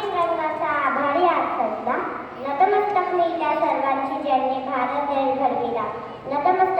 स्वातंत्र्यांचा आभारी आसतला नतमस्तक मी त्या सर्वांची ज्यांनी भारत देश भरविला नतमस्तक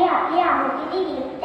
Iya, iya.